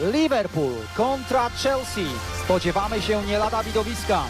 Liverpool kontra Chelsea. Spodziewamy się nie lada widowiska.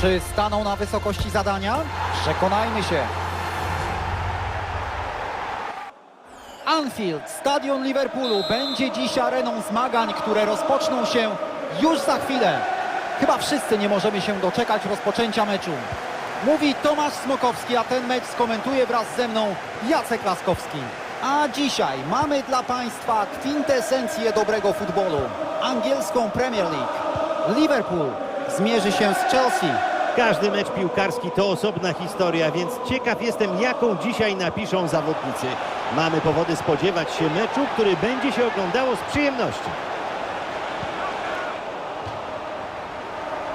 Czy staną na wysokości zadania? Przekonajmy się. Anfield, stadion Liverpoolu, będzie dziś areną zmagań, które rozpoczną się już za chwilę. Chyba wszyscy nie możemy się doczekać rozpoczęcia meczu. Mówi Tomasz Smokowski, a ten mecz skomentuje wraz ze mną Jacek Laskowski. A dzisiaj mamy dla Państwa kwintesencję dobrego futbolu. Angielską Premier League. Liverpool zmierzy się z Chelsea. Każdy mecz piłkarski to osobna historia, więc ciekaw jestem, jaką dzisiaj napiszą zawodnicy. Mamy powody spodziewać się meczu, który będzie się oglądało z przyjemnością.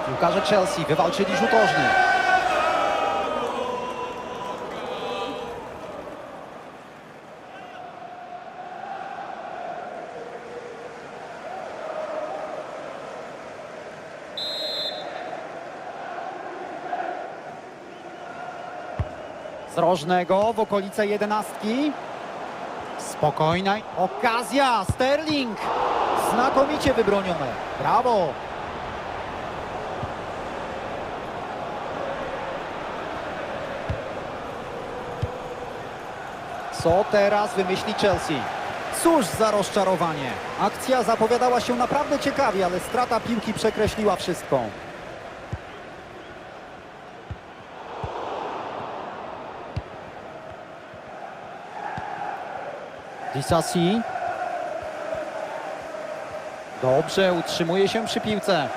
Piłkarze Chelsea wywalczyli rzut rożny. Z rożnego w okolice jedenastki. Spokojna okazja. Sterling. Znakomicie wybronione. Brawo. Co teraz wymyśli Chelsea? Cóż za rozczarowanie. Akcja zapowiadała się naprawdę ciekawie, ale strata piłki przekreśliła wszystko. Disasi. Dobrze, utrzymuje się przy piłce.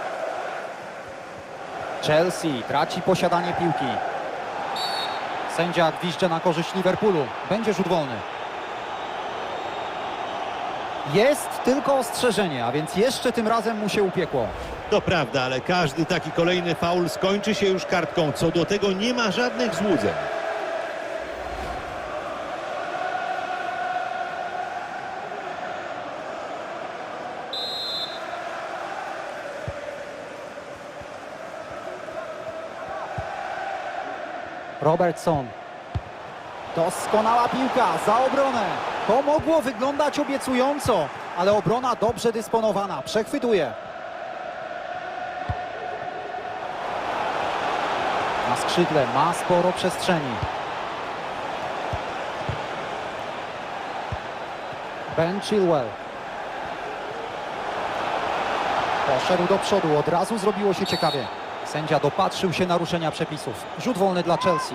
Chelsea traci posiadanie piłki. Sędzia gwizdże na korzyść Liverpoolu. Będzie rzut wolny. Jest tylko ostrzeżenie, a więc jeszcze tym razem mu się upiekło. To prawda, ale każdy taki kolejny faul skończy się już kartką. Co do tego nie ma żadnych złudzeń. Robertson. Doskonała piłka za obronę. To mogło wyglądać obiecująco, ale obrona dobrze dysponowana. Przechwytuje. Na skrzydle ma sporo przestrzeni. Ben Chilwell. Poszedł do przodu, od razu zrobiło się ciekawie. Sędzia dopatrzył się naruszenia przepisów. Rzut wolny dla Chelsea.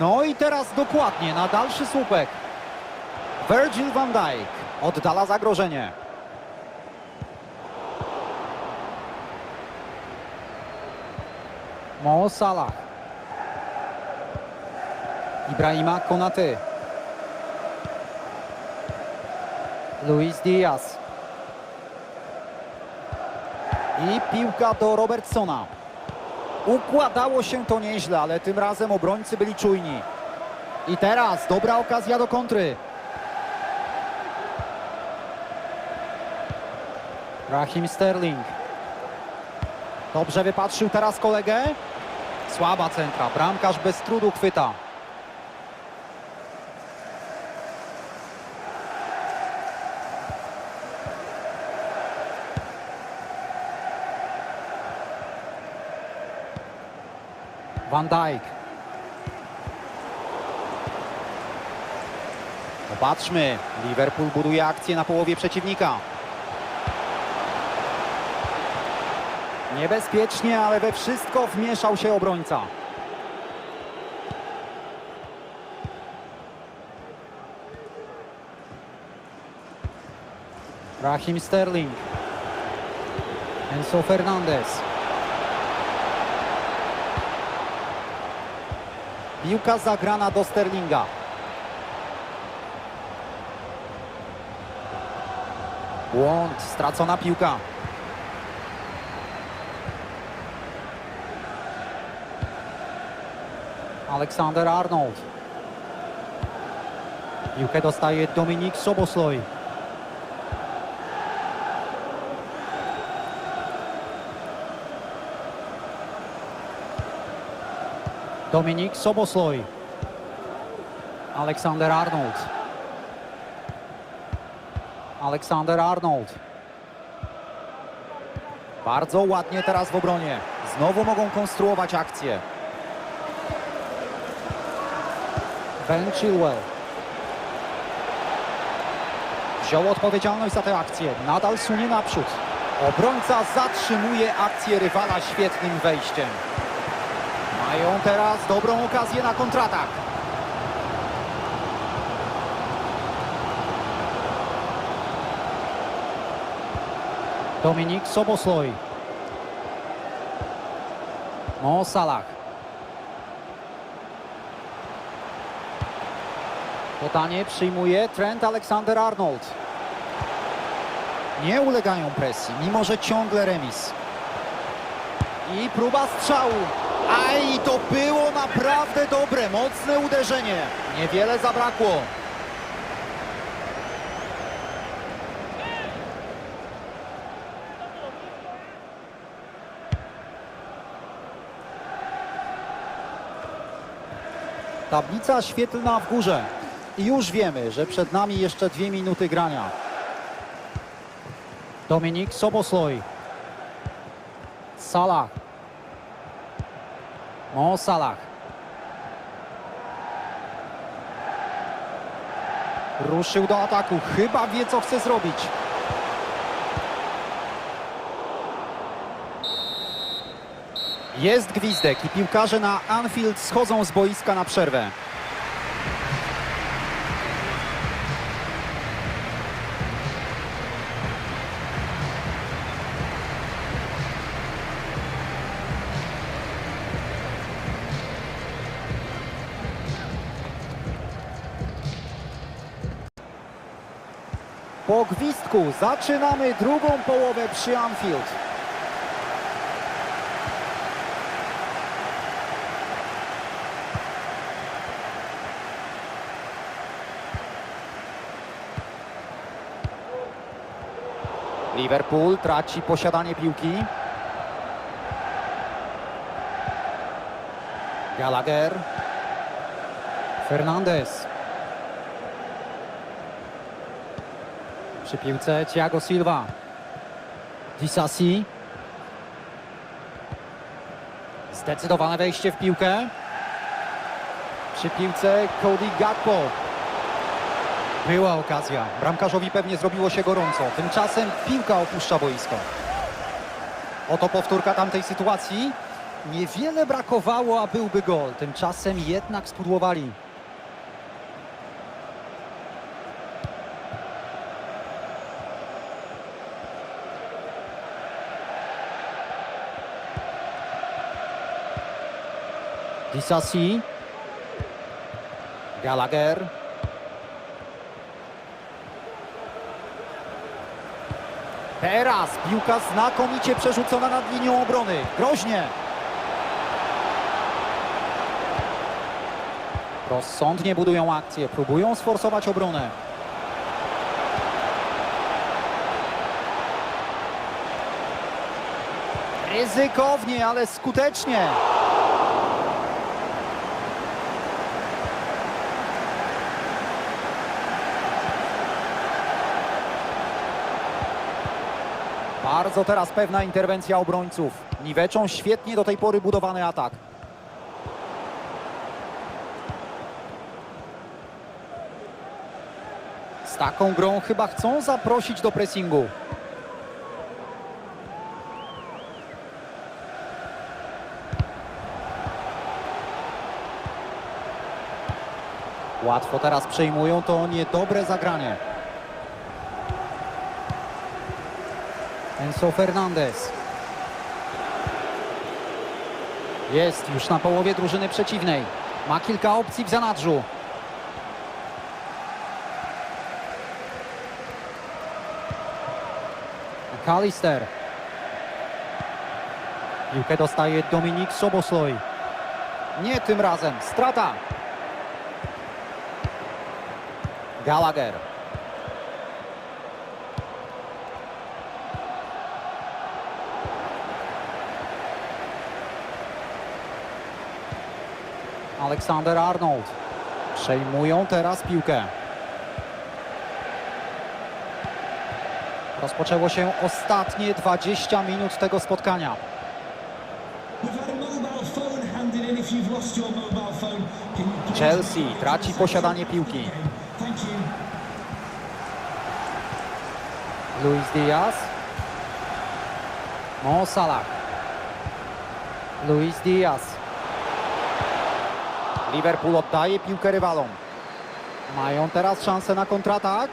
No i teraz dokładnie na dalszy słupek. Virgil van Dijk oddala zagrożenie. Mo Salah. Ibrahima Konaty. Luis Diaz. I piłka do Robertsona. Układało się to nieźle, ale tym razem obrońcy byli czujni. I teraz dobra okazja do kontry. Rahim Sterling. Dobrze wypatrzył teraz kolegę. Słaba centra. Bramkarz bez trudu chwyta. Van Dijk. Popatrzmy, Liverpool buduje akcję na połowie przeciwnika. Niebezpiecznie, ale we wszystko wmieszał się obrońca. Rahim Sterling. Enzo Fernandez. Piłka zagrana do Sterlinga. Błąd, stracona piłka. Aleksander Arnold. Piłkę dostaje Dominik Sobosloj. Dominik Sobosloj. Aleksander Arnold. Aleksander Arnold. Bardzo ładnie teraz w obronie. Znowu mogą konstruować akcję. Ben Chilwell. Wziął odpowiedzialność za tę akcję. Nadal sunie naprzód. Obrońca zatrzymuje akcję rywala świetnym wejściem. Mają teraz dobrą okazję na kontratak. Dominik Sobosloj. Mo Salah. Podanie przyjmuje Trent Alexander-Arnold. Nie ulegają presji, mimo że ciągle remis. I próba strzału. Aj, to było naprawdę dobre, mocne uderzenie. Niewiele zabrakło. Tablica świetlna w górze. I już wiemy, że przed nami jeszcze dwie minuty grania. Dominik Sobosloj. Salah. Mo Salah. Ruszył do ataku. Chyba wie, co chce zrobić. Jest gwizdek i piłkarze na Anfield schodzą z boiska na przerwę. Po gwizdku zaczynamy drugą połowę przy Anfield. Liverpool traci posiadanie piłki. Gallagher. Fernandez. Przy piłce Thiago Silva. Disasi. Zdecydowane wejście w piłkę. Przy piłce Cody Gakpo. Była okazja. Bramkarzowi pewnie zrobiło się gorąco. Tymczasem piłka opuszcza boisko. Oto powtórka tamtej sytuacji. Niewiele brakowało, a byłby gol. Tymczasem jednak spudłowali. Disasi. Gallagher. Teraz piłka znakomicie przerzucona nad linią obrony. Groźnie. Rozsądnie budują akcję, próbują sforsować obronę. Ryzykownie, ale skutecznie. Bardzo teraz pewna interwencja obrońców. Niweczą świetnie do tej pory budowany atak. Z taką grą chyba chcą zaprosić do pressingu. Łatwo teraz przejmują to niedobre zagranie. Enzo Fernandez. Jest już na połowie drużyny przeciwnej. Ma kilka opcji w zanadrzu. McAllister. Piłkę dostaje Dominik Sobosloj. Nie tym razem. Strata. Gallagher. Aleksander Arnold. Przejmują teraz piłkę. Rozpoczęło się ostatnie 20 minut tego spotkania. Chelsea traci posiadanie piłki. Luis Diaz. Mo Salah. Luis Diaz. Liverpool oddaje piłkę rywalom. Mają teraz szansę na kontratak.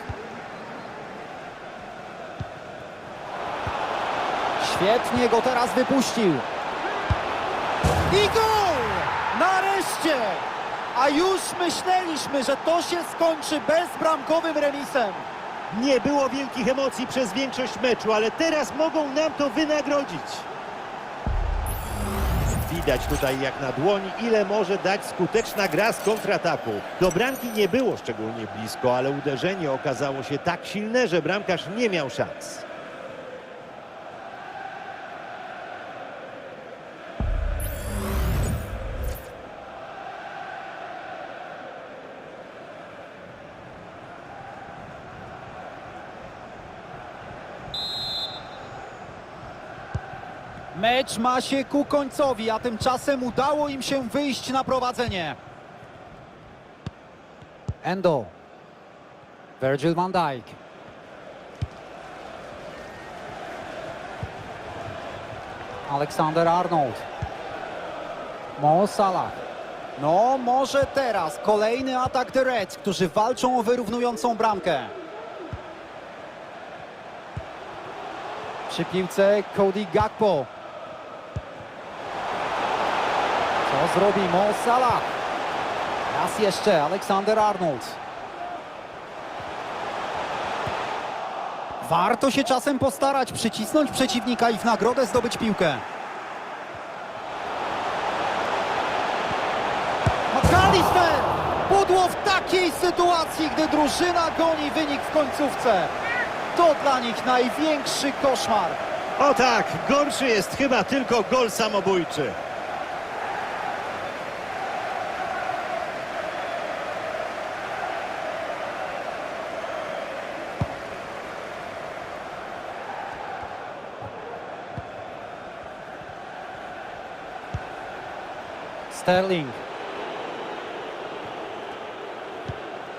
Świetnie go teraz wypuścił. I gol! Nareszcie! A już myśleliśmy, że to się skończy bezbramkowym remisem. Nie było wielkich emocji przez większość meczu, ale teraz mogą nam to wynagrodzić. Widać tutaj jak na dłoni, ile może dać skuteczna gra z kontrataku. Do bramki nie było szczególnie blisko, ale uderzenie okazało się tak silne, że bramkarz nie miał szans. Mecz ma się ku końcowi, a tymczasem udało im się wyjść na prowadzenie. Endo. Virgil van Dijk. Aleksander Arnold. Mo Salah. No, może teraz kolejny atak The Reds, którzy walczą o wyrównującą bramkę. Przy piłce Cody Gakpo. Co zrobi Mo Salah? Raz jeszcze Aleksander Arnold. Warto się czasem postarać, przycisnąć przeciwnika i w nagrodę zdobyć piłkę. McAllister! Pudło w takiej sytuacji, gdy drużyna goni wynik w końcówce. To dla nich największy koszmar. O tak, gorszy jest chyba tylko gol samobójczy. Sterling.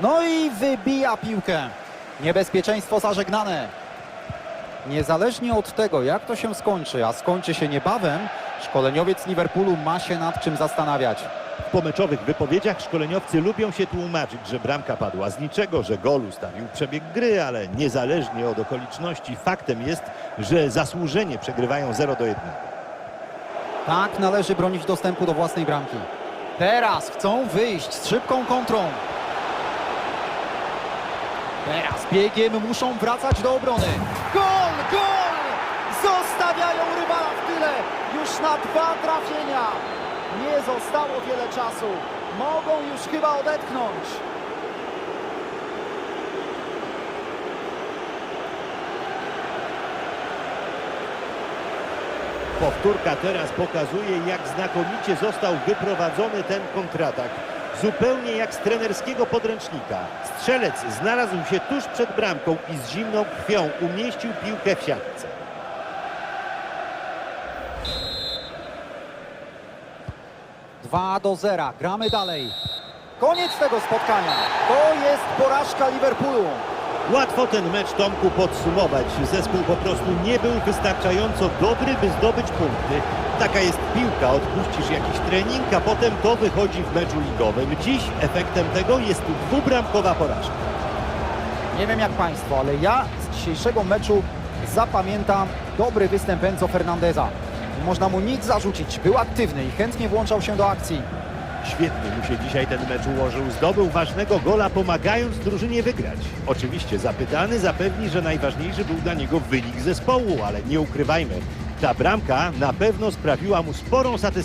No i wybija piłkę. Niebezpieczeństwo zażegnane. Niezależnie od tego, jak to się skończy, a skończy się niebawem, szkoleniowiec Liverpoolu ma się nad czym zastanawiać. W pomeczowych wypowiedziach szkoleniowcy lubią się tłumaczyć, że bramka padła z niczego, że gol ustawił przebieg gry, ale niezależnie od okoliczności faktem jest, że zasłużenie przegrywają 0 do 1. Tak należy bronić dostępu do własnej bramki. Teraz chcą wyjść z szybką kontrą. Teraz biegiem muszą wracać do obrony. Gol, gol! Zostawiają rywala w tyle. Już na dwa trafienia. Nie zostało wiele czasu. Mogą już chyba odetchnąć. Powtórka teraz pokazuje, jak znakomicie został wyprowadzony ten kontratak. Zupełnie jak z trenerskiego podręcznika. Strzelec znalazł się tuż przed bramką i z zimną krwią umieścił piłkę w siatce. Dwa do zera. Gramy dalej. Koniec tego spotkania. To jest porażka Liverpoolu. Łatwo ten mecz Tomku podsumować. Zespół po prostu nie był wystarczająco dobry, by zdobyć punkty. Taka jest piłka, odpuścisz jakiś trening, a potem to wychodzi w meczu ligowym. Dziś efektem tego jest dwubramkowa porażka. Nie wiem jak Państwo, ale ja z dzisiejszego meczu zapamiętam dobry występ Enzo Fernandeza. Nie można mu nic zarzucić, był aktywny i chętnie włączał się do akcji. Świetnie mu się dzisiaj ten mecz ułożył. Zdobył ważnego gola, pomagając drużynie wygrać. Oczywiście zapytany zapewni, że najważniejszy był dla niego wynik zespołu, ale nie ukrywajmy, ta bramka na pewno sprawiła mu sporą satysfakcję.